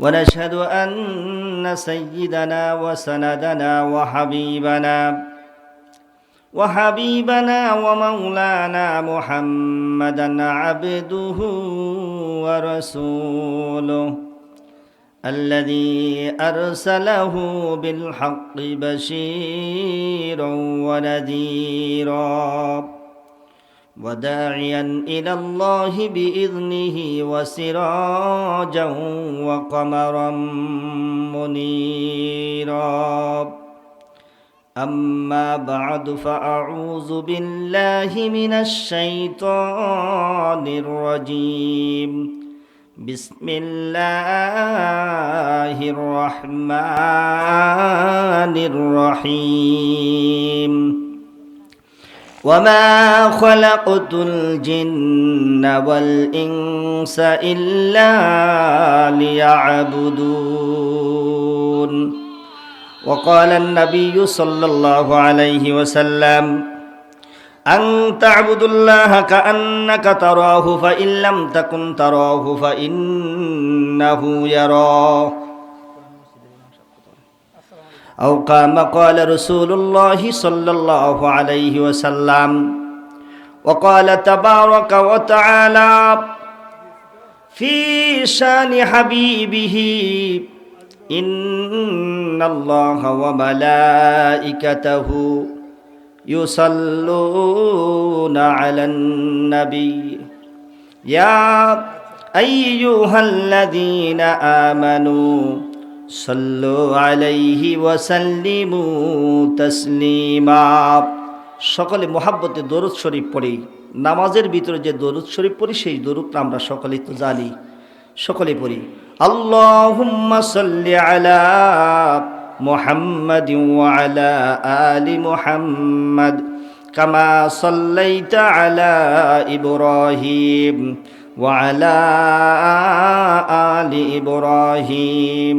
ونشهد أن سيدنا وسندنا وحبيبنا وحبيبنا ومولانا محمدا عبده ورسوله الذي أرسله بالحق بشيرا ونذيرا وداعيا إلى الله بإذنه وسراجا وقمرا منيرا. أما بعد فأعوذ بالله من الشيطان الرجيم. بسم الله الرحمن الرحيم. وما خلقت الجن والإنس إلا ليعبدون وقال النبي صلى الله عليه وسلم أن تعبدوا الله كأنك تراه فإن لم تكن تراه فإنه يراه أو كما قال رسول الله صلى الله عليه وسلم وقال تبارك وتعالى في شان حبيبه إن الله وملائكته يصلون على النبي يا أيها الذين آمنوا সল্লো আলাইহি ওয়াসাল্লিমু তাসলিমা। সকলে মোহাব্বতে দরুদ শরীফ পড়ি, নামাজের ভিতরে যে দরুদ শরীফ পড়ি, সেই দরুদটা আমরা সকলেই তো জানি সকলে পড়ি। আল্লাহুম্মা সাল্লি আলা মুহাম্মাদ ওয়া আলা আলি মুহাম্মাদ, কামা সাল্লাইতা আলা ইব্রাহিম ওয়া আলা আলি ইব্রাহিম।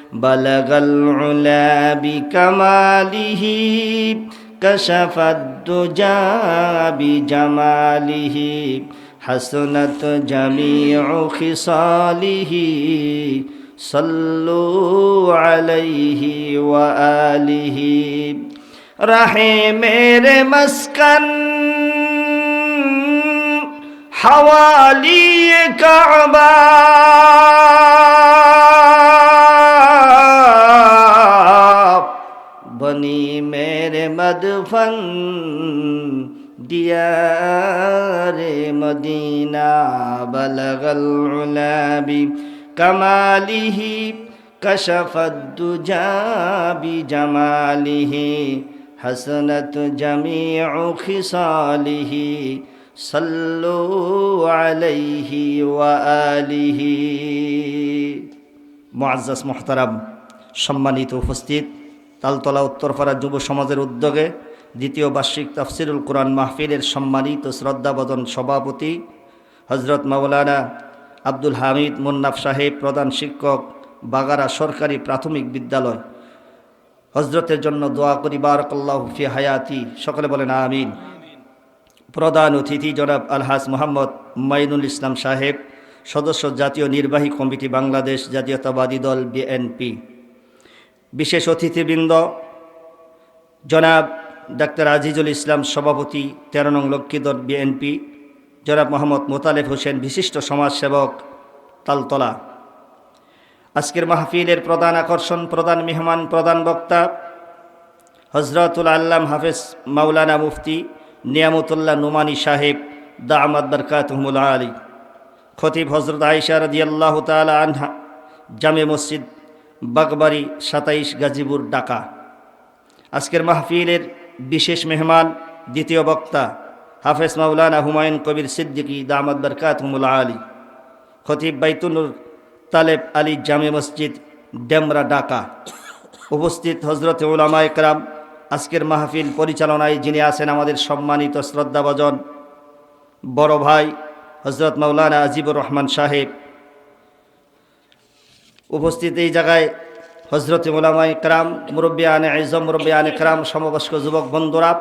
بلغ العلا بكماله كشف الدجى بجماله حسنت جميع خصاله صلوا عليه وآله رحمر مسكن حوالي كعبة بني میرے مدفن ديار مدينة بلغ العلا كماله كشف الدجى بجماله حسنت جميع خصاله صلوا عليه وآله মুআজ্জাজ মোহতারাম সম্মানিত উপস্থিত তালতলা উত্তরপাড়া যুব সমাজের উদ্যোগে দ্বিতীয় বার্ষিক তাফসিরুল কোরআন মাহফিলের সম্মানিত শ্রদ্ধাবদন সভাপতি হজরত মাওলানা আব্দুল হামিদ মুন্নাফ সাহেব, প্রধান শিক্ষক, বাগারা সরকারি প্রাথমিক বিদ্যালয়। হজরতের জন্য দোয়া করি, বারকাল্লাহ ফি হায়াতি। সকলে বলেন আমিন। প্রধান অতিথি জনাব আলহাজ মোহাম্মদ মাইনুল ইসলাম সাহেব, সদস্য জাতীয় নির্বাহী কমিটি বাংলাদেশ জাতীয়তাবাদী দল বিএনপি। বিশেষ অতিথিবৃন্দ, জনাব ডাক্তার আজিজুল ইসলাম সভাপতি, তেরো নং লক্ষ্মীদল বিএনপি, জনাব মোহাম্মদ মোতালেব হোসেন, বিশিষ্ট সমাজসেবক, তালতলা। আজকের মাহফিলের প্রধান আকর্ষণ, প্রধান মেহমান, প্রধান বক্তা, হজরতুল আল্লাম হাফেজ মাওলানা মুফতি নিয়ামতুল্লাহ নুমানি সাহেব, দা আহমদ বরকাতহমুল আলী। খতিব হজরত আয়সা রদি আল্লাহ তালা আনহা, জামে মসজিদ বাগবাড়ি, সাতাইশ গাজীপুর ডাকা আজকের মাহফিলের বিশেষ মেহমান, দ্বিতীয় বক্তা, হাফেজ মাউলানা হুমায়ুন কবির সিদ্দিকী দামদ বরকাতহমুল আলী। খতিব বাইতুনুর তালেব আলী জামে মসজিদ, ডেমরা ডাকা উপস্থিত হজরত উলামা একরাম আজকের মাহফিল পরিচালনায় যিনি আছেন আমাদের সম্মানিত শ্রদ্ধাভজন, বড় ভাই হজরত মৌলানা আজিবুর রহমান সাহেব উপস্থিত এই জায়গায় হজরত উলামা একরাম মুরব্বী আনে আইজম মুরব্বী আনে একরাম সমবয়স্ক যুবক বন্ধুরা,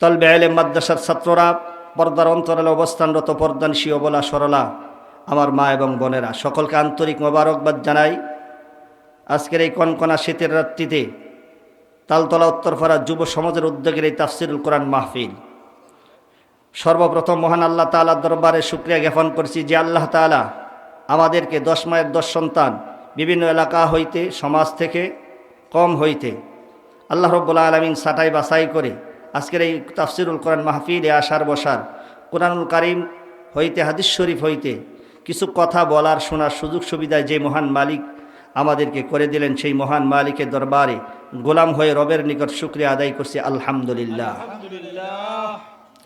তলবে আলেম মাদ্রাসার ছাত্ররা, পর্দার অন্তরালে অবস্থানরত পর্দানশী অবলা সরলা, আমার মা এবং বোনেরা, সকলকে আন্তরিক মোবারকবাদ জানাই। আজকের এই কনকনা শীতের রাত্রিতে তালতলা উত্তরপাড়া যুব সমাজের উদ্যোগের এই তাফসিরুল কোরআন মাহফিল। সর্বপ্রথম মহান আল্লাহ তালার দরবারে শুক্রিয়া জ্ঞাপন করছি যে আল্লাহ তালা আমাদেরকে দশ মায়ের দশ সন্তান বিভিন্ন এলাকা হইতে, সমাজ থেকে কম হইতে। আল্লাহ রব্বুল্লা আলমিন সাটাই বাছাই করে আজকের এই তাফসিরুল কোরআন মাহফিলে আসার বসার, কোরআনুল কারিম হইতে, হাদিস শরীফ হইতে কিছু কথা বলার, শোনার সুযোগ সুবিধায় যে মহান মালিক আমাদেরকে করে দিলেন, সেই মহান মালিকের দরবারে গোলাম হয়ে রবের নিকট শুক্রিয়া আদায় করছি। আলহামদুলিল্লাহ।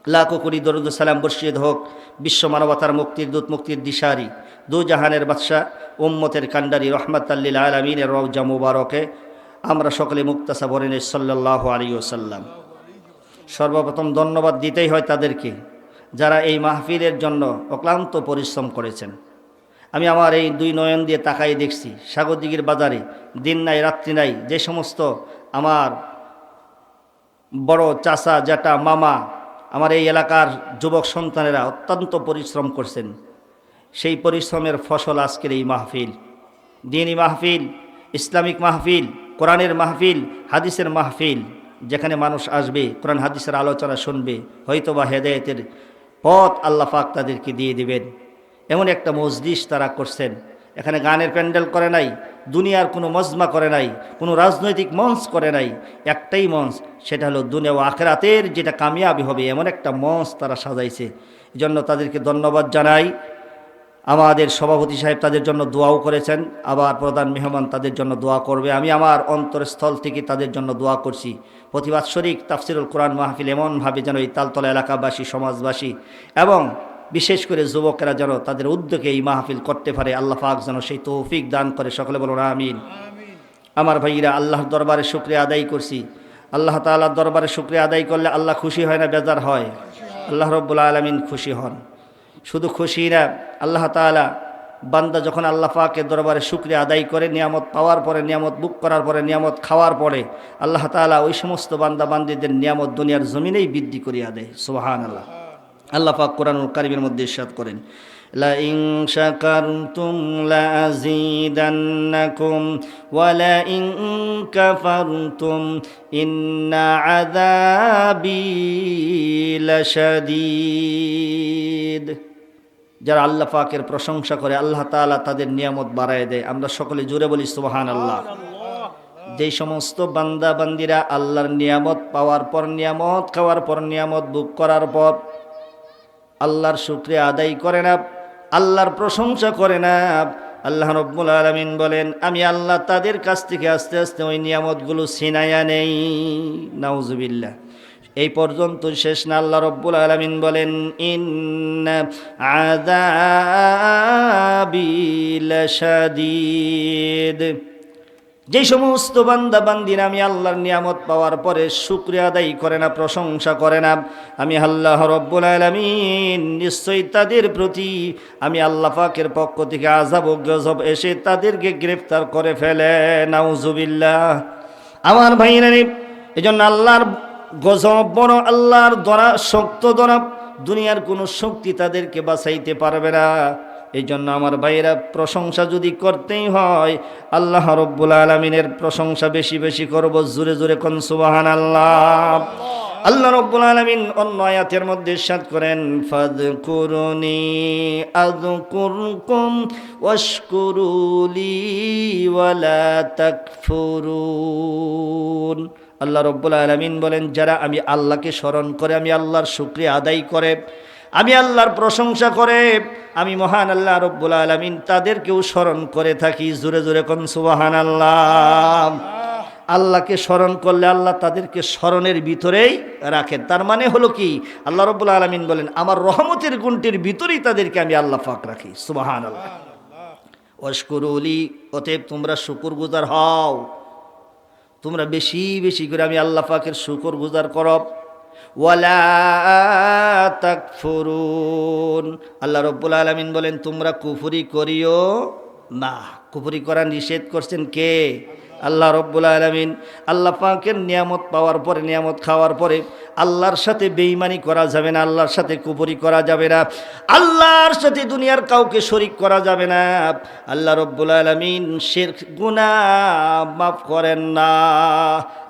লাখো কোটি দরুদ সালাম বর্ষিদ হোক বিশ্ব মানবতার মুক্তির দূত মুক্তির দিশারি। দু জাহানের বাদশাহ, উম্মতের কান্ডারি রহমত আল্লিল আলমিনের রওজা মুবারকে আমরা সকলে মুক্তাসা বরেন সাল্লাহ আলী ওসাল্লাম সর্বপ্রথম ধন্যবাদ দিতেই হয় তাদেরকে যারা এই মাহফিলের জন্য অক্লান্ত পরিশ্রম করেছেন। আমি আমার এই দুই নয়ন দিয়ে তাকাই দেখছি সাগরদিঘির বাজারে, দিন নাই, রাত্রি নাই, যে সমস্ত আমার বড় চাচা জ্যাটা মামা আমার এই এলাকার যুবক সন্তানেরা অত্যন্ত পরিশ্রম করছেন। সেই পরিশ্রমের ফসল আজকের এই মাহফিল। দিনী মাহফিল, ইসলামিক মাহফিল, কোরআনের মাহফিল, হাদিসের মাহফিল, যেখানে মানুষ আসবে, কোরআন হাদিসের আলোচনা শুনবে, হয়তোবা হেদায়েতের পথ আল্লাহ পাক তাদেরকে দিয়ে দিবেন। এমন একটা মজলিস তারা করছেন। এখানে গানের প্যান্ডেল করে নাই দুনিয়ার কোনো মজমা করে নাই, কোনো রাজনৈতিক মঞ্চ করে নাই। একটাই মঞ্চ, সেটা হলো দুনিয়া ও আখেরাতের যেটা কামিয়াবি হবে, এমন একটা মঞ্চ তারা সাজাইছে। জন্য তাদেরকে ধন্যবাদ জানাই। আমাদের সভাপতি সাহেব তাদের জন্য দোয়াও করেছেন, আবার প্রধান মেহমান তাদের জন্য দোয়া করবে। আমি আমার অন্তরস্থল থেকে তাদের জন্য দোয়া করছি। প্রতিবাদ শরিক তাফসিরুল কোরআন মাহফিল এমনভাবে যেন এই তালতলা এলাকাবাসী, সমাজবাসী এবং বিশেষ করে যুবকেরা যেন তাদের উদ্যোগে এই মাহফিল করতে পারে। আল্লাহ পাক যেন সেই তৌফিক দান করে। সকলে বলুন আমিন। আমার ভাইরা আল্লাহর দরবারে শুক্রিয়া আদায় করছি। আল্লাহ তাল্লাহর দরবারে শুক্রিয়া আদায় করলে আল্লাহ খুশি হয় না বেজার হয়? আল্লাহ রব্বুল্লা আলমিন খুশি হন। শুধু খুশি না আল্লাহ তালা বান্দা যখন আল্লাহ পাকের দরবারে শুক্রিয়া আদায় করে নিয়ামত পাওয়ার পরে নিয়ামত বুক করার পরে নিয়ামত খাওয়ার পরে আল্লাহ তালা ওই সমস্ত বান্দা বান্দিদের নিয়ামত দুনিয়ার জমিনেই বৃদ্ধি করিয়া দেয়। সুবাহান আল্লাহ আল্লাহ পাক কোরআনুল কারিমের মধ্যে ইরশাদ করেন لئن شكرتم لأزيدنكم ولئن كفرتم إن عذابي لشديد যারা আল্লাহ পাকের প্রশংসা করে আল্লাহ তাআলা তাদের নিয়ামত বাড়ায় দেয় আমরা সকলে জুড়ে বলি সুবহান আল্লাহ যেই সমস্ত বান্দা বান্দিরা আল্লাহর নিয়ামত পাওয়ার পর নিয়ামত খাওয়ার পর নিয়ামত বুক করার পর আল্লাহর শুক্রিয়া আদায় করে না, আল্লাহর প্রশংসা করে না। আল্লাহ রব্বুল আলমিন বলেন, আমি আল্লাহ তাদের কাছ থেকে আস্তে আস্তে ওই নিয়ামতগুলো ছিনাইয়া নেই। নাউজুবিল্লাহ। এই পর্যন্ত শেষ না, আল্লাহ রব্বুল আলমিন বলেন ইন আদাবিল যে সমস্ত বান্দা বান্দিন আমি আল্লাহর নিয়ামত পাওয়ার পরে শুক্রিয়া আদায় করে না, প্রশংসা করে না, আমি আল্লাহ রব্বুল আলমিন নিশ্চয়ই তাদের প্রতি আমি আল্লাহ পাকের পক্ষ থেকে আজাব গজব এসে তাদেরকে গ্রেফতার করে ফেলে, নাউজুবিল্লাহ। আমার ভাইরানি এই জন্য আল্লাহর গজব বড়, আল্লাহর দরা শক্ত দরা দুনিয়ার কোনো শক্তি তাদেরকে বাঁচাইতে পারবে না। এই জন্য আমার ভাইয়েরা প্রশংসা যদি করতেই হয় আল্লাহ রব্বুল আলমিনের প্রশংসা বেশি বেশি করব জোরে জোরে কোন সুবাহান আল্লাহ। আল্লাহ রব্বুল আলমিন অন্য আয়াতের মধ্যে সাত করেন ফাদ করুনি আদ কুরকুম ওয়াশকুরুলি ওয়ালা তাকফুরুন। আল্লাহ রব্বুল আলমিন বলেন যারা আমি আল্লাহকে স্মরণ করে আমি আল্লাহর শুক্রিয়া আদায় করে আমি আল্লাহর প্রশংসা করে, আমি মহান আল্লাহ রব্বুল আলমিন তাদেরকেও স্মরণ করে থাকি, জোরে জোরে কোন সুবাহান আল্লাহ আল্লাহকে স্মরণ করলে আল্লাহ তাদেরকে স্মরণের ভিতরেই রাখেন। তার মানে হলো কি? আল্লাহ রব্বুল আলমিন বলেন, আমার রহমতের গুণটির ভিতরেই তাদেরকে আমি আল্লাহ ফাঁক রাখি। সুবাহান আল্লাহ অস্করুলি অতএব তোমরা শুকুর গুজার হও। তোমরা বেশি বেশি করে আমি আল্লাহ পাকের শুকর গুজার করব। ওয়ালা আল্লাহ রব্বুল আলমিন বলেন তোমরা কুফুরি করিও না। কুফুরি করা নিষেধ করছেন কে? আল্লাহ রব্বুল আলমিন আল্লাহ পাকের নিয়ামত পাওয়ার পরে, নিয়ামত খাওয়ার পরে আল্লাহর সাথে বেইমানি করা যাবে না, আল্লাহর সাথে কুপুরি করা যাবে না, আল্লাহর সাথে দুনিয়ার কাউকে শরিক করা যাবে না। আল্লাহ রব্বুল আলমিন শের গুণা মাফ করেন না।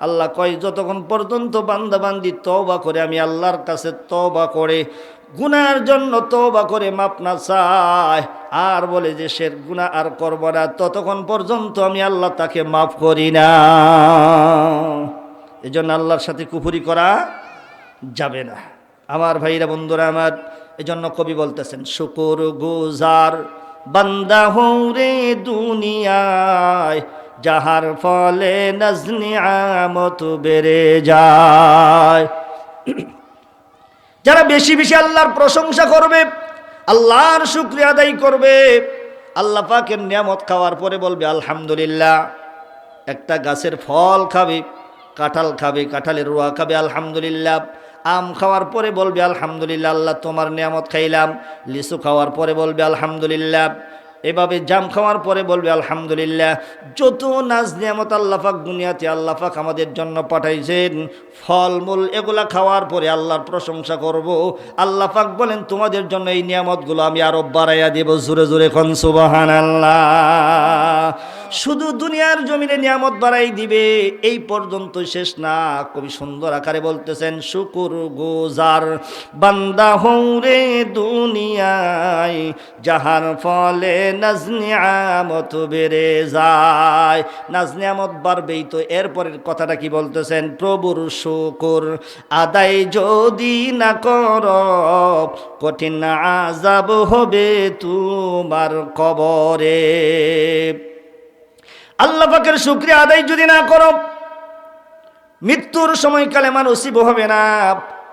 আল্লাহ কয়, যতক্ষণ পর্যন্ত বান্দাবান্দি তবা করে, আমি আল্লাহর কাছে তবা করে গুনার জন্য তবা করে মাপ না চায়। আর বলে যে, সে গুণা আর করব না, ততক্ষণ পর্যন্ত আমি আল্লাহ তাকে মাফ করি না। এজন্য আল্লাহর সাথে কুফুরি করা যাবে না। আমার ভাইরা, বন্ধুরা আমার, এজন্য কবি বলতেছেন, শুকুর গুজার বান্দা হৌরে দুনিয়ায়, যাহার ফলে নজনি আমত বেড়ে যায়। যারা বেশি বেশি আল্লাহর প্রশংসা করবে, আল্লাহর শুক্রিয়া আদায় করবে, আল্লাহ পাকের নিয়ামত খাওয়ার পরে বলবে, আলহামদুলিল্লাহ, একটা গাছের ফল খাবে, কাঁঠাল খাবে, কাঁঠালের রোয়া খাবে, আলহামদুলিল্লাহ। আম খাওয়ার পরে বলবে, আলহামদুলিল্লাহ, আল্লাহ তোমার নিয়ামত খাইলাম। লিচু খাওয়ার পরে বলবে, আলহামদুলিল্লাহ। এভাবে জাম খাওয়ার পরে বলবে, আলহামদুলিল্লাহ, যত নাজ নিয়ামত আল্লাহাক দুনিয়াতে আল্লাহাক আমাদের জন্য পাঠাইছেন, ফলমূল এগুলা খাওয়ার পরে আল্লাহর প্রশংসা করব। আল্লাহ পাক বলেন, তোমাদের জন্য এই নিয়ামতগুলো আমি আরও বাড়াইয়া দেব, জোরে জোরে খন সুবাহান আল্লাহ শুধু দুনিয়ার জমিনে নিয়ামত বাড়াই দিবে, এই পর্যন্ত শেষ না। কবি সুন্দর আকারে বলতেছেন, শুকুর গোজার, বান্দা হৌরে দুনিয়ায়, যাহার ফলে নাজনিয়ামত বেড়ে যায়। বাড়বেই তো। এরপরের কথাটা কি বলতেছেন? প্রভুর শুকুর আদায় যদি না কর, কঠিন আজাব হবে তোমার কবরে। আল্লাহ পাকের শুক্রিয়া আদায় যদি না করো, মৃত্যুর সময়কালে মানসিব হবে না।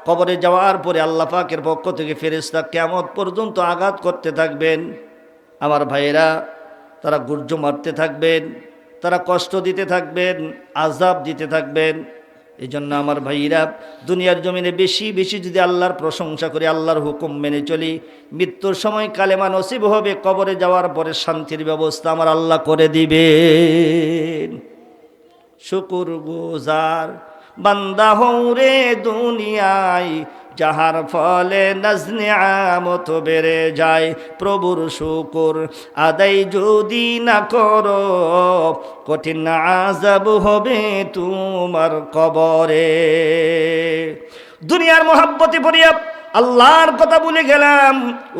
কবরে যাওয়ার পরে আল্লাহ পাকের পক্ষ থেকে ফেরেস্তা কেমন পর্যন্ত আঘাত করতে থাকবেন। আমার ভাইয়েরা, তারা গুর্জ মারতে থাকবেন, তারা কষ্ট দিতে থাকবেন আজাব দিতে থাকবেন। এই জন্য আমার ভাইরা দুনিয়ার জমিনে বেশি বেশি যদি আল্লাহর প্রশংসা করি, আল্লাহর হুকুম মেনে চলি, মৃত্যুর সময় কালেমা নসিব হবে, কবরে যাওয়ার পরে শান্তির ব্যবস্থা আমার আল্লাহ করে দিবেন। শুকুর গুজার, বান্দা হৌরে দুনিয়ায় যাহার ফলে নজনে আমত বেড়ে যায়, প্রভুর শুকুর। আদায় যদি না কর, কঠিন আজাব হবে তোমার কবরে। দুনিয়ার মহাব্বতে পড়িয়া আল্লাহর কথা ভুলে গেলাম,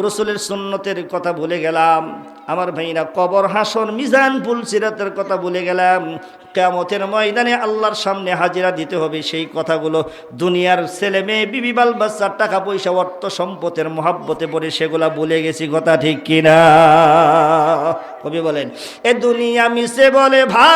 রসুলের সুন্নতের কথা ভুলে গেলাম, আমার ভাইরা কবর হাসন মিজান পুল সিরাতের কথা ভুলে গেলাম কেমতের ময়দানে আল্লাহর সামনে হাজিরা দিতে হবে সেই কথাগুলো। দুনিয়ার ছেলে মেয়ে, বিবি, বাল বাচ্চার টাকা পয়সা, অর্থ সম্পদের মহাব্বতে পড়ে সেগুলা ভুলে গেছি, কথা ঠিক কিনা? কবি বলেন, এ দুনিয়া মিশে বলে ভাই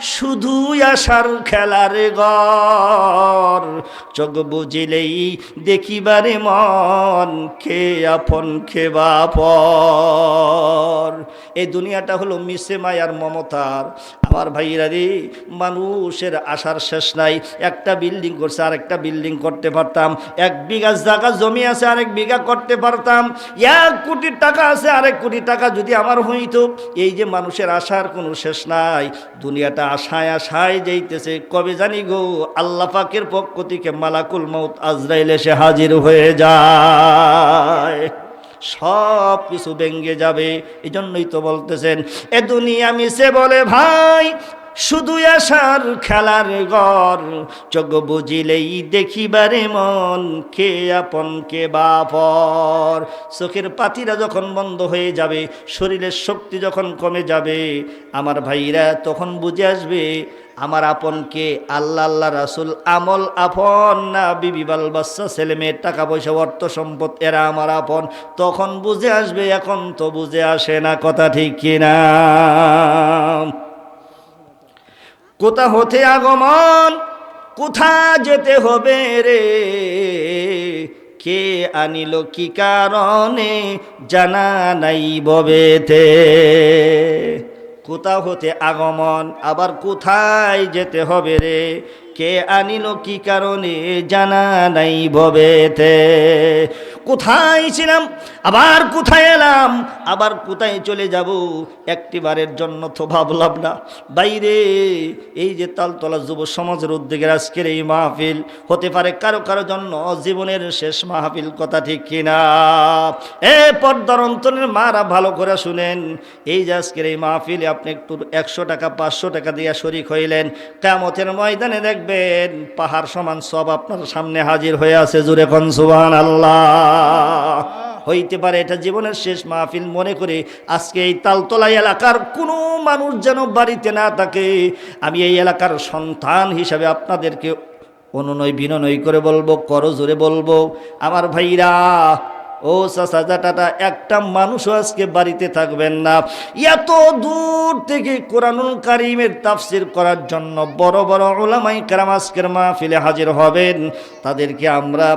শুধু আসার খেলার ঘর। চোখ বুঝিলেই দেখিবারে মন খে আপন খেবা পর। এই দুনিয়াটা হলো মিশে মায়ার মমতার। আমার ভাইরা রে, মানুষের আশার শেষ নাই। একটা বিল্ডিং করছে আর একটা বিল্ডিং করতে পারতাম। এক বিঘা জায়গা, জমি আছে, আরেক বিঘা করতে পারতাম। এক কোটি টাকা আছে, আরেক কোটি টাকা যদি আমার হইতো। এই যে মানুষের আশার কোনো শেষ নাই। দুনিয়াটা আশায় আশায় যাইতেছে। কবে জানি গো, আল্লাহ পাকের পক্ষ থেকে মালাকুল মৌত আজরাইলে সে হাজির হয়ে যায়। সব কিছু ভেঙ্গে যাবে এই জন্যই তো বলতেছেন, এ দুনিয়া মিশে বলে ভাই শুধু আসার খেলার ঘর, চোখ বুঝিলেই দেখিবারে মন, কে আপন, কে বাপর চোখের পাতিরা যখন বন্ধ হয়ে যাবে, শরীরের শক্তি যখন কমে যাবে, আমার ভাইরা তখন বুঝে আসবে, আমার আপনকে আল্লাহ আল্লাহ, রাসুল, আমল, আপন না বিবি বাল বাচ্চা, ছেলে মেয়ের টাকা পয়সা, অর্থ সম্পদ, এরা আমার আপন। তখন বুঝে আসবে, এখন তো বুঝে আসে না, কথা ঠিক কিনা। কোথা হতে আগমন? কোথা যেতে হবে রে? কে আনিল কি কারণে? জানা নাই ববেতে। কোথা হতে আগমন? আবার কোথায় যেতে হবে রে? কে আনিল কি কারণে জানা নাই ববেতে? কোথায় ছিলাম? আবার কোথায় এলাম? আবার কোথায় চলে যাব? একটিবারের জন্য তো ভাবলাম না। বাইরে এই যে তালতলা যুব সমাজের উদ্যোগের আজকের এই মাহফিল হতে পারে কারও কারও জন্য জীবনের শেষ মাহফিল কথা ঠিক কিনা? এ পর্দার অন্তরের মারা ভালো করে শুনেন। এই যে আজকের এই মাহফিলে আপনি একটু একশো টাকা, পাঁচশো টাকা দিয়ে শরিক হইলেন। কামতের ময়দানে দেখবেন পাহাড় সমান সব আপনার সামনে হাজির হয়ে আছে, জুরে কনসুবান আল্লাহ হইতে পারে এটা জীবনের শেষ মাহফিল, মনে করে আজকে এই তালতলা এলাকার কোনো মানুষ যেন বাড়িতে না থাকে। আমি এই এলাকার সন্তান হিসাবে আপনাদেরকে অনুনয় বিনয় করে বলব করো জোরে বলব। আমার ভাইরা ও চাচাটাটা একটা মানুষও আজকে বাড়িতে থাকবেন না। এত দূর থেকে কোরআনুল কারিমের তাফসির করার জন্য বড় বড় ওলামাই কারাম আজকের মাহফিলে হাজির হবেন। তাদেরকে আমরা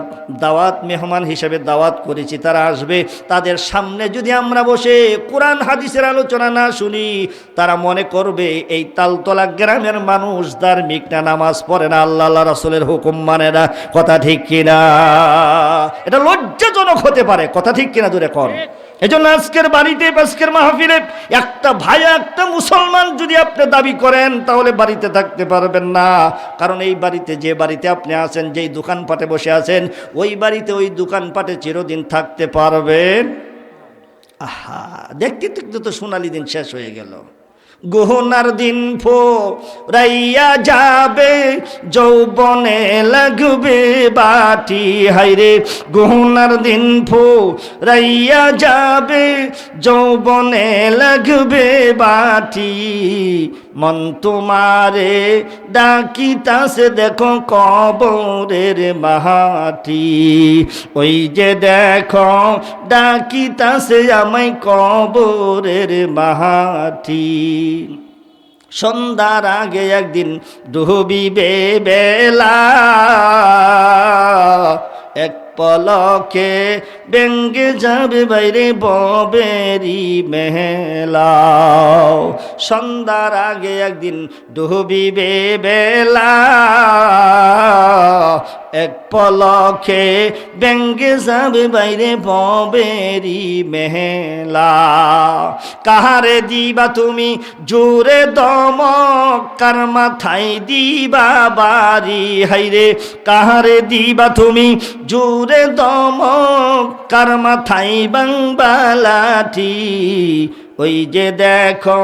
দাওয়াত, মেহমান হিসেবে দাওয়াত করেছি, তারা আসবে। তাদের সামনে যদি আমরা বসে কোরআন, হাদিসের আলোচনা না শুনি, তারা মনে করবে এই তালতলা গ্রামের মানুষ ধার্মিক না, নামাজ পড়ে না, আল্লাহ আল্লাহ রাসুলের হুকুম মানে না। কথা ঠিক কিনা? এটা লজ্জাজনক হতে পারে। কথা ঠিক কিনা দূরে কর এজন্য আজকের বাড়িতে, আজকের মাহফিলে একটা ভাই, একটা মুসলমান যদি আপনি দাবি করেন, তাহলে বাড়িতে থাকতে পারবেন না। কারণ এই বাড়িতে, যে বাড়িতে আপনি আছেন, যেই দোকানপাটে বসে আছেন, ওই বাড়িতে ওই দোকানপাটে চিরদিন থাকতে পারবেন। আহা দেখতে দেখতে তো সোনালি দিন শেষ হয়ে গেল। গহনার দিন ফো রাইয়া যাবে, যৌবনে লাগবে বাটি হাইরে গহনার দিন ফো রাইয়া যাবে, যৌবনে লাগবে বাটি মন তোমারে ডাকিতাছে দেখো কবরের মাহাটি ওই যে দেখো ডাকিতাছে আমায় কবরের মাহাটি সন্ধ্যার আগে একদিন ডুবিবে বেলা এক পলকে ব্যঙ্গে যাবে বাইরে ববেরি মেলা সন্ধ্যার আগে একদিন ডুবিবে বেলা। এক পলকে ব্যঙ্গে যাবে বাইরে ববেরি মেলা। কাহারে দিবা তুমি জোরে দম কার মাথায় দিবা বাড়ি? হাইরে, কাহারে দিবা তুমি জোরে দম কার মাথায় বাংবালাটি ওই যে দেখো,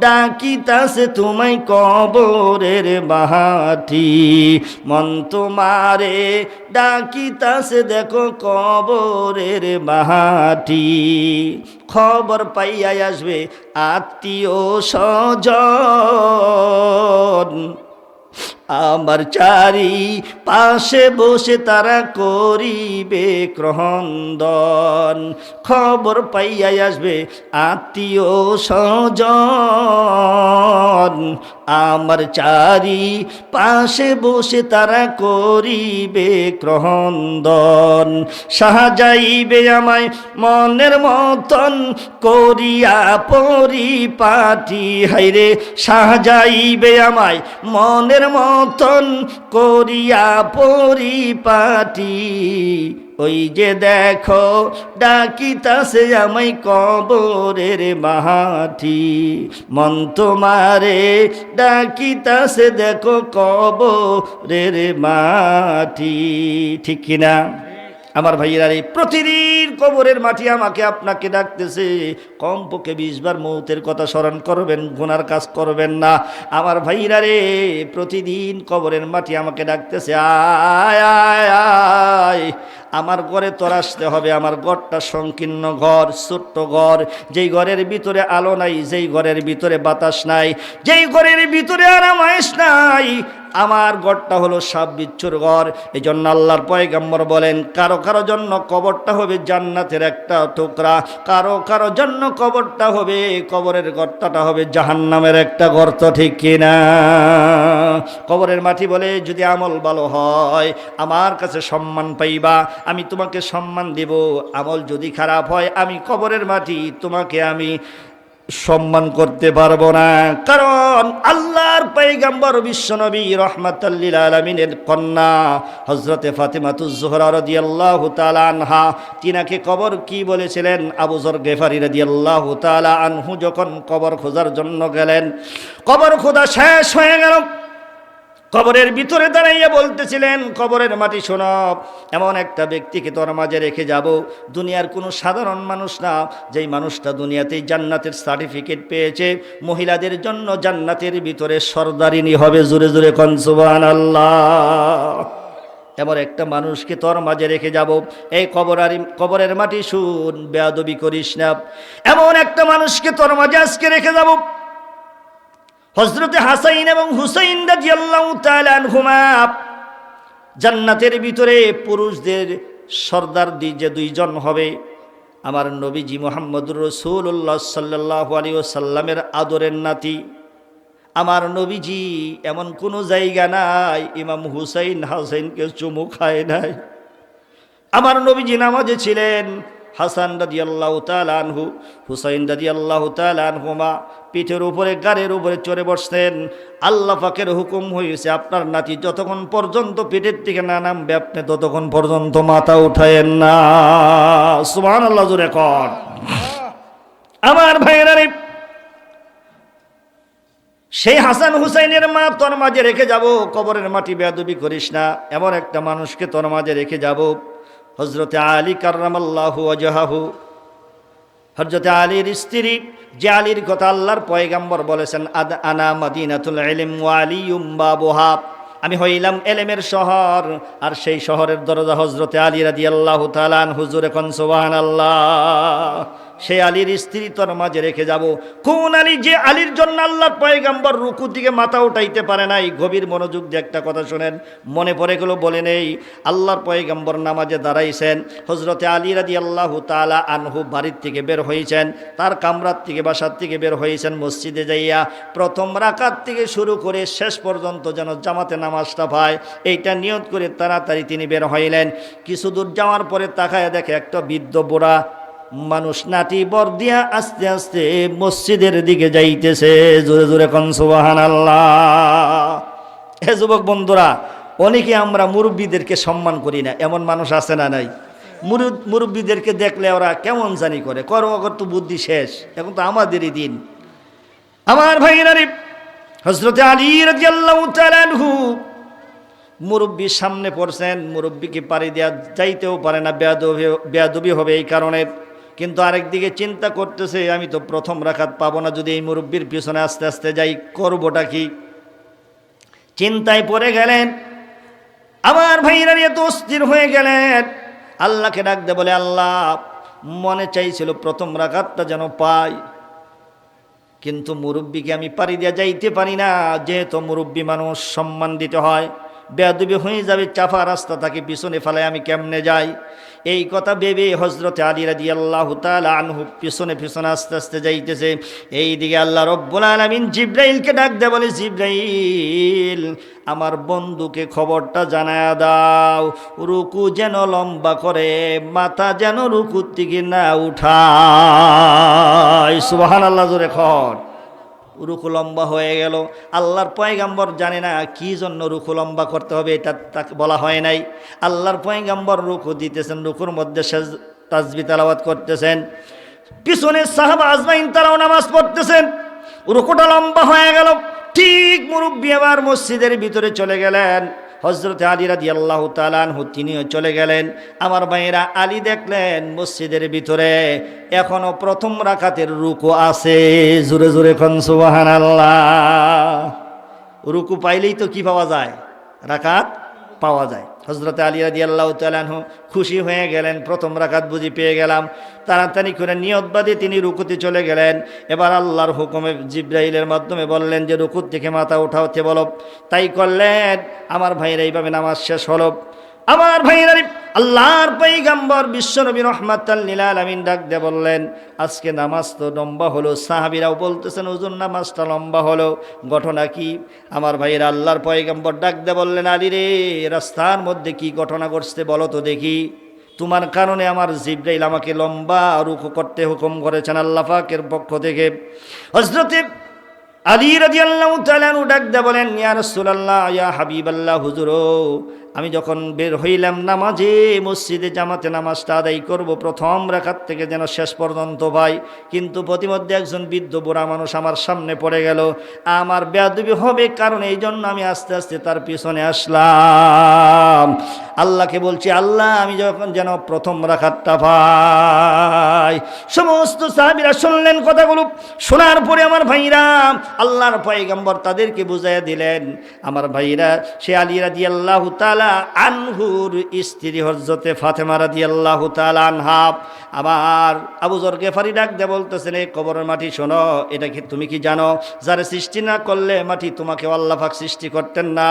ডাকিতাছে তোমায় কবরের বাহাটি মন তোমারে, ডাকিতাছে দেখো কবরের বাহাটি খবর পাইয়া আসবে আত্মীয় স্বজন। আমার চারি পাশে বসে তারা করিবে ক্রন্দন। খবর পাইয়াই আসবে আত্মীয় স্বজন। আমার চারি পাশে বসে তারা করিবে ক্রন্দন। সাহাযাইবে আমায় মনের মতন করিয়া পরিপাটি। হাইরে সাহাযাইবে আমায় মনের মতন করিয়া পরিপাটি। ওই যে দেখো, ডাকিতাছে আমায় কবরের মাহাটি। মন তোমারে ডাকিতাছে, দেখো কবরের মাটি ঠিক কিনা? আমার ভাইয়েরা এই প্রতিদিন কবরের মাটি আমাকে আপনাকে ডাকতেছে, কমপক্ষে বিশ বার মৌতের কথা স্মরণ করবেন, গুনার কাজ করবেন না। আমার ভাইরা রে প্রতিদিন কবরের মাটি আমাকে ডাকতেছে, আয় আয় আয়, আমার ঘরে তোর আসতে হবে, আমার ঘরটা সংকীর্ণ ঘর, ছোট্ট ঘর। যেই ঘরের ভিতরে আলো নাই, যেই ঘরের ভিতরে বাতাস নাই, যেই ঘরের ভিতরে আরামায়েশ নাই আমার গড়টা হলো সাপ বিচ্ছুর ঘর। এই জন্য আল্লাহর পয়গাম্বর বলেন, কারও কারও জন্য কবরটা হবে জান্নাতের একটা টুকরা, কারও কারও জন্য কবরটা হবে, কবরের গর্তটা হবে জাহান্নামের একটা গর্ত, ঠিক কিনা? কবরের মাটি বলে যদি আমল ভালো হয়, আমার কাছে সম্মান পাইবা, আমি তোমাকে সম্মান দেব। আমল যদি খারাপ হয়, আমি কবরের মাটি, তোমাকে আমি সম্মান করতে পারব না। কারণ আল্লাহর পৈগম্বর বিশ্বনবী রহমাতাল্লিল আলমিনের কন্যা হজরতে ফাতেমাতুজোহরা রদি আল্লাহ আনহা, তিনাকে কবর কি বলেছিলেন? আবুজর গেফারি রদি আল্লাহ আনহু যখন কবর খোঁজার জন্য গেলেন, কবর খোঁজা শেষ হয়ে গেল। কবরের ভিতরে দাঁড়াইয়া বলতেছিলেন, কবরের মাটি শোনব এমন একটা ব্যক্তিকে তোর মাঝে রেখে যাব। দুনিয়ার কোনো সাধারণ মানুষ না, যেই মানুষটা দুনিয়াতেই জান্নাতের সার্টিফিকেট পেয়েছে। মহিলাদের জন্য জান্নাতের ভিতরে সর্দারিনী হবে জোরে জোরে কনসুবান আল্লাহ এমন একটা মানুষকে তোর মাঝে রেখে যাব। এই কবরারি কবরের মাটি শুন, বেয়াদবি করিস না। এমন একটা মানুষকে তোর মাঝে আজকে রেখে যাব। হজরতে হাসাইন এবং হুসাইন রাজিয়াল্লাহু তাআলা আনহুমা জান্নাতের ভিতরে পুরুষদের সর্দার যে দুইজন হবে, আমার নবীজি মোহাম্মদুর রসুল্লাহ সাল্লাহ আলী সাল্লামের আদরের নাতি। আমার নবীজি এমন কোনো জায়গা নাই, ইমাম হুসাইন হাসাইনকে চুমু খায় নাই। আমার নবীজি নামাজে ছিলেন হাসান দাদি আল্লাহ আনহু, হুসাইন দাদি আল্লাহ আনহুমা পিঠের উপরে, গাড়ির উপরে চড়ে বসতেন। আল্লাহ পাকের হুকুম হয়েছে আপনার নাতি যতক্ষণ পর্যন্ত পিঠের থেকে না নামবে, আপনি ততক্ষণ পর্যন্ত মাথা উঠায়েন না। সুমান আল্লাহ জুড়ে কর আমার ভাইয়েরা সেই হাসান হুসাইনের মা তোর মাঝে রেখে যাব, কবরের মাটি বেয়াদবি করিস না, এমন একটা মানুষকে তোর মাঝে রেখে যাব। হজরতে আলী কার্রামাল্লাহু অজাহু হজরতে আলীর স্ত্রী যে আলীর কথা আল্লাহর পয়গাম্বর বলেছেন, আদ আনা মদিনাতুল এলিম আলী উম্বা বোহাব আমি হইলাম এলেমের শহর, আর সেই শহরের দরজা হজরতে আলী রাদি আল্লাহ তালান হুজুর এখন সুবহানাল্লাহ। সেই আলীর স্ত্রী তোর মাঝে রেখে যাব। কোন আলী যে আলীর জন্য আল্লাহর পয়গাম্বর রুকু দিকে মাথা উঠাইতে পারে নাই? গভীর মনোযোগ দিয়ে একটা কথা শোনেন। মনে পড়ে গেল, বলে নেই, আল্লাহর পয়গাম্বর নামাজে দাঁড়াইছেন। হজরতে আলী রাদি আল্লাহ তালা আনহু বাড়ির থেকে বের হয়েছেন তার কামরার থেকে, বাসার থেকে বের হয়েছেন মসজিদে যাইয়া। প্রথম রাকাত থেকে শুরু করে শেষ পর্যন্ত যেন জামাতে নামাজটা পায়, এইটা নিয়ত করে তাড়াতাড়ি তিনি বের হইলেন। কিছু দূর যাওয়ার পরে তাকায় দেখে একটা বৃদ্ধ বুড়া মানুষ নাটি বর দিয়া আস্তে আস্তে মসজিদের দিকে যাইতেছে। জোরে জোরে কন সুবাহান আল্লাহ হে যুবক বন্ধুরা, অনেকে আমরা মুরব্বীদেরকে সম্মান করি না, এমন মানুষ আছে না নাই? মুরব্বীদেরকে দেখলে ওরা কেমন জানি করে করো অগর তো বুদ্ধি শেষ, এখন তো আমাদেরই দিন। আমার ভাইরা রে হজরতে আলী মুরব্বীর সামনে পড়ছেন, মুরব্বীকে পাড়ি দেওয়া যাইতেও পারে না, বেয়াদবি বেয়াদবি হবে এই কারণে। কিন্তু আরেক দিকে চিন্তা করতেছে, আমি তো প্রথম রাখাত পাবো না, যদি এই মুরব্বীর পিছনে আস্তে আস্তে যাই, করবোটা কি? চিন্তায় পড়ে গেলেন। আমার ভাইরা এত অস্থির হয়ে গেলেন। আল্লাহকে ডাকতে বলে, আল্লাহ, মনে চাইছিল প্রথম রাখাতটা যেন পাই। কিন্তু মুরব্বীকে আমি পারি দিয়া যাইতে পারি না, যেহেতু মুরব্বী মানুষ সম্মান দিতে হয়। বেয়াদুবি হয়ে যাবে চাফা রাস্তা তাকে পিছনে ফেলায় আমি কেমনে যাই? এই কথা ভেবে হজরতে আলী রাজি আল্লাহ আনহু পিছনে পিছনে আস্তে আস্তে যাইতেছে। এই দিকে আল্লাহ রব্বুল আলমিন জিব্রাইলকে ডাক দে বলে, জিব্রাইল, আমার বন্ধুকে খবরটা জানায় দাও। রুকু যেন লম্বা করে, মাথা যেন রুকুর দিকে না উঠায়। সুবাহান আল্লাহ জোরে খড় রুকু লম্বা হয়ে গেল। আল্লাহর পয়গাম্বর জানে না কি জন্য রুখু লম্বা করতে হবে, এটা তাকে বলা হয় নাই। আল্লাহর পয়গাম্বর রুখু দিতেছেন, রুখুর মধ্যে সেজ, তাজবি তালাবাদ করতেছেন। পিছনে সাহাব আজমাইন তারাও নামাজ পড়তেছেন। রুকুটা লম্বা হয়ে গেল। ঠিক মুরব্বী আবার মসজিদের ভিতরে চলে গেলেন। হজরত আলী রাদি আল্লাহ তালানহু তিনিও চলে গেলেন। আমার মায়েরা আলী দেখলেন মসজিদের ভিতরে এখনও প্রথম রাখাতের রুকু আছে। জোরে জোরে খন সুবাহান আল্লাহ রুকু পাইলেই তো কি পাওয়া যায়? রাকাত? পাওয়া যায়। হজরত আলী রাজি আল্লাহ তালানহু খুশি হয়ে গেলেন, প্রথম রাখাত বুঝি পেয়ে গেলাম। তাড়াতাড়ি করে নিয়তবাদী তিনি রুকুতে চলে গেলেন। এবার আল্লাহর হুকুমে জিব্রাহিলের মাধ্যমে বললেন যে রুকুত থেকে মাথা উঠা হচ্ছে বলব তাই করলেন। আমার ভাইয়ের এইভাবে নামাজ শেষ হলো। আমার ভাইয়েরা আল্লাহর পৈগাম্বর বিশ্বনবী রহমাতাল্লিল আলমিন ডাক দিয়ে বললেন, আজকে নামাজ তো লম্বা হলো। সাহাবিরাও বলতেছেন ওজন নামাজটা লম্বা হলো। ঘটনা কি? আমার ভাইয়েরা আল্লাহর পয়গাম্বর ডাক দিয়ে বললেন, আলী রে, রাস্তার মধ্যে কি ঘটনা ঘটছে বলো তো দেখি। তোমার কারণে আমার জিব্রাইল আমাকে লম্বা রুখু করতে হুকুম করেছেন আল্লাহ পাকের পক্ষ থেকে। হজরতে আলী রাজি আল্লাহ ডাক দে বলেন, ইয়া রসুলাল্লাহ, ইয়া হাবিব আল্লাহ হুজুর আমি যখন বের হইলাম নামাজে, মসজিদে জামাতে নামাজটা আদায় করব, প্রথম রাখার থেকে যেন শেষ পর্যন্ত ভাই কিন্তু প্রতিমধ্যে একজন বৃদ্ধ বুড়া মানুষ আমার সামনে পড়ে গেল। আমার বেয়াদবি হবে কারণ এই জন্য আমি আস্তে আস্তে তার পিছনে আসলাম। আল্লাহকে বলছি, আল্লাহ, আমি যখন যেন প্রথম রাখারটা ভাই সমস্ত সাহাবিরা শুনলেন কথাগুলো। শোনার পরে আমার ভাইরা আল্লাহর পয়গম্বর তাদেরকে বুঝাইয়া দিলেন। আমার ভাইরা, সে আলী রাজি আল্লাহ তালা আনহুর স্ত্রী হজরতে ফাতেমা রাজি আল্লাহ তালা আনহাব আমার আবু জর গেফারি ডাক দে বলতেছেন, এই কবরের মাটি শোনো, এটা কি তুমি কি জানো? যারা সৃষ্টি না করলে মাটি তোমাকে আল্লাহ পাক সৃষ্টি করতেন না।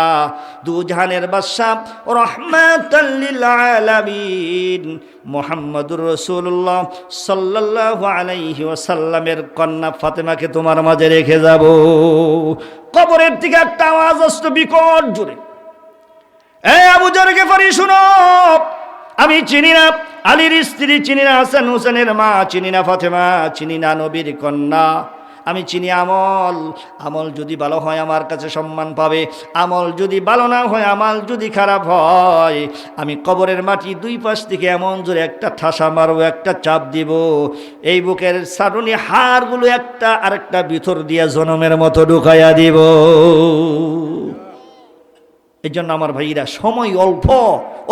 দু জাহানের বাদশাহ রহমাতাল্লিল আলামিন মোহাম্মদুর রসুল্লাহ সাল্লাহ আলাইহি ওয়াসাল্লামের কন্যা ফাতেমাকে তোমার মাঝে রেখে যাব। কবরের দিকে একটা আওয়াজ আসতো বিকট জুড়ে এ আবু জরকে ফারি শুনো আমি চিনি না, আলীর স্ত্রী চিনি না, হাসান হোসেনের মা চিনি না, ফাতেমা চিনি না, নবীর কন্যা। আমি চিনি আমল আমল যদি ভালো হয় আমার কাছে সম্মান পাবে, আমল যদি ভালো না হয়, আমল যদি খারাপ হয়, আমি কবরের মাটি দুই পাশ থেকে এমন জোরে একটা ঠাসা মারবো, একটা চাপ দিব। এই বুকের সারুনি হাড়গুলো একটা আরেকটা ভিতর দিয়া জনমের মতো ঢুকাইয়া দিব। এই জন্য আমার ভাইরা, সময় অল্প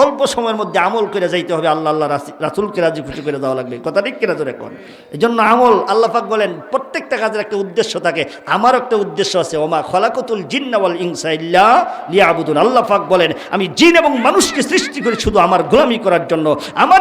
অল্প সময়ের মধ্যে আমল করে যাইতে হবে, আল্লাহ আল্লাহ রাসুলকে রাজি খুশি করে দেওয়া লাগবে। কথা ঠিক কিনা জোরে কন? এই জন্য আমল, আল্লাহ পাক বলেন, প্রত্যেকটা কাজের একটা উদ্দেশ্য থাকে। আমার একটা উদ্দেশ্য আছে, ওমা খলাকতুল জিন্নাওয়াল ইনসা ইল্লা লিয়াবুদুন। আল্লাহ পাক বলেন, আমি জিন এবং মানুষকে সৃষ্টি করি শুধু আমার গোলামি করার জন্য। আমার